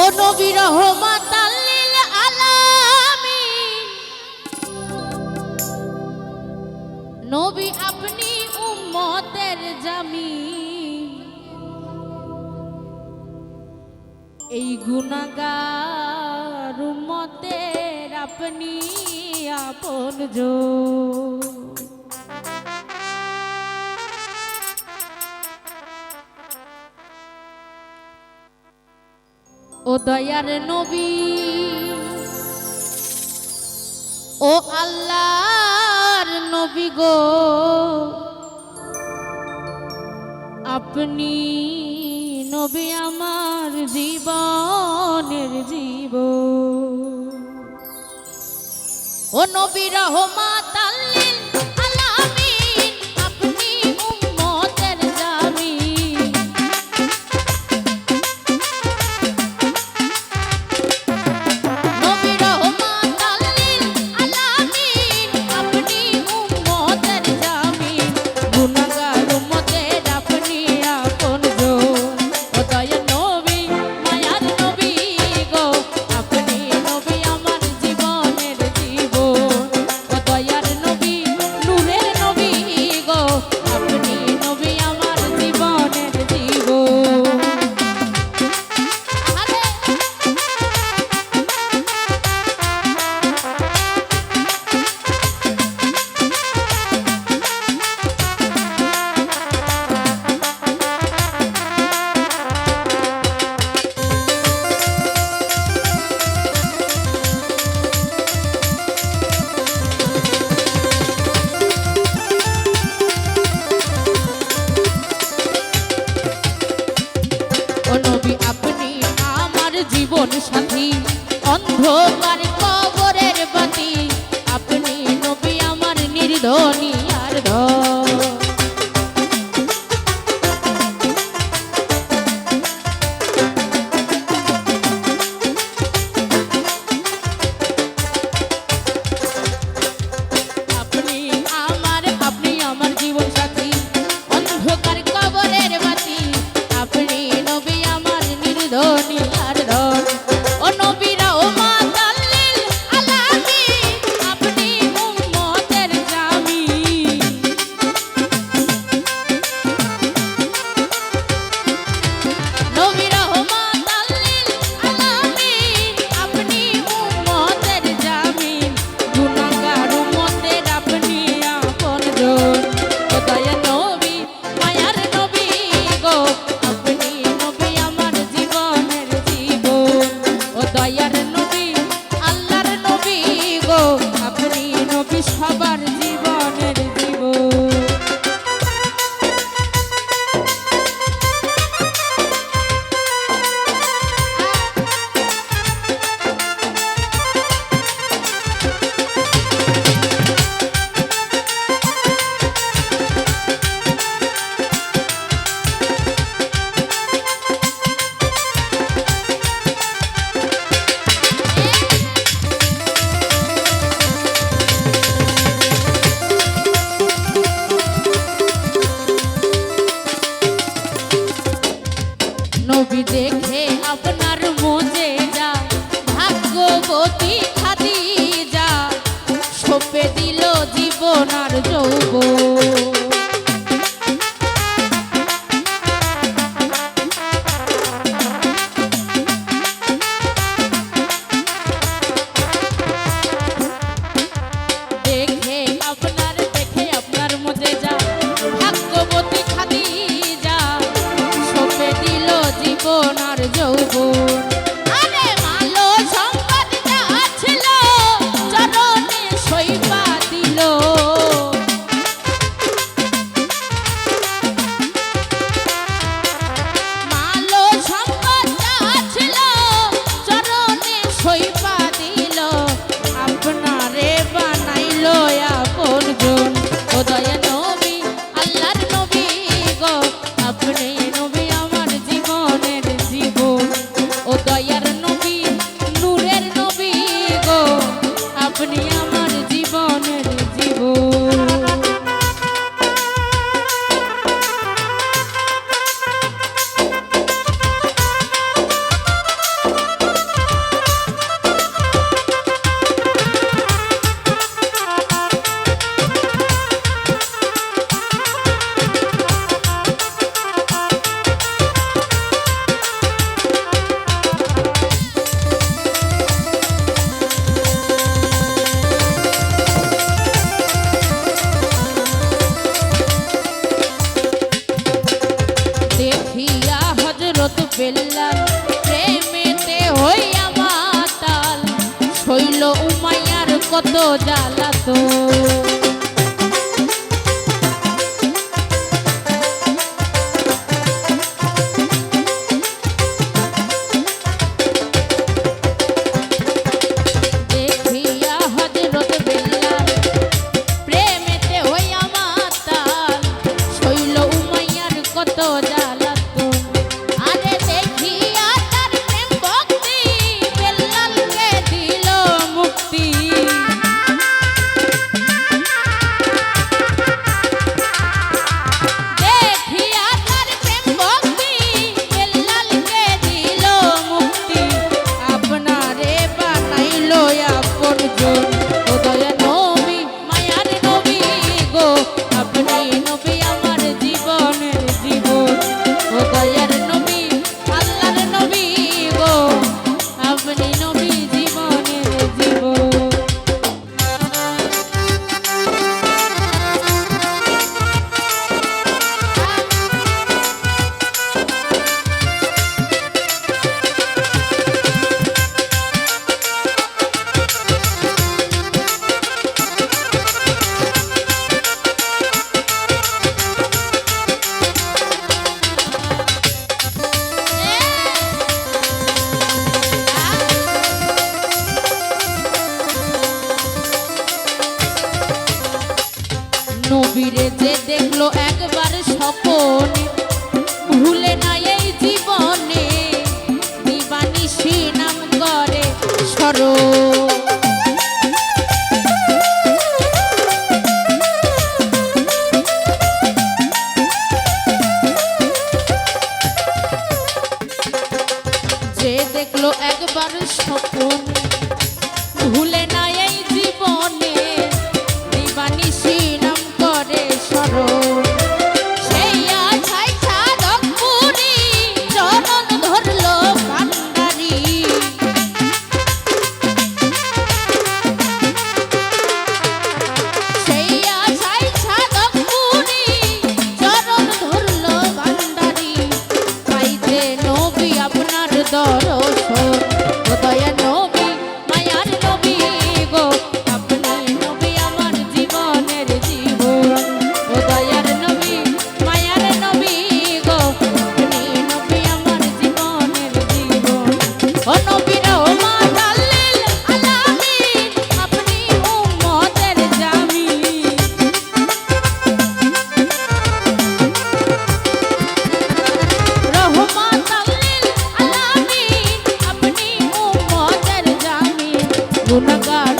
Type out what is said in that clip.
ও নবী আপনি উম্মতের জামিন। এই গুনাহগার উম্মতের আপনি আপন জো। ও দয়ার নবী, ও আল্লাহর নবী গো। আপনি নবী আমার জীবনের জীব। ও নবী রহমান ধোকার কবরের বাতি। আপনি নবী আমার নির্ধনী। meu. কত জ্বালাতো। নবীরে যে দেখল একবার সপনে ভুলে নাই এই জীবনে দিবানি সে নাম করে সরো গুণগান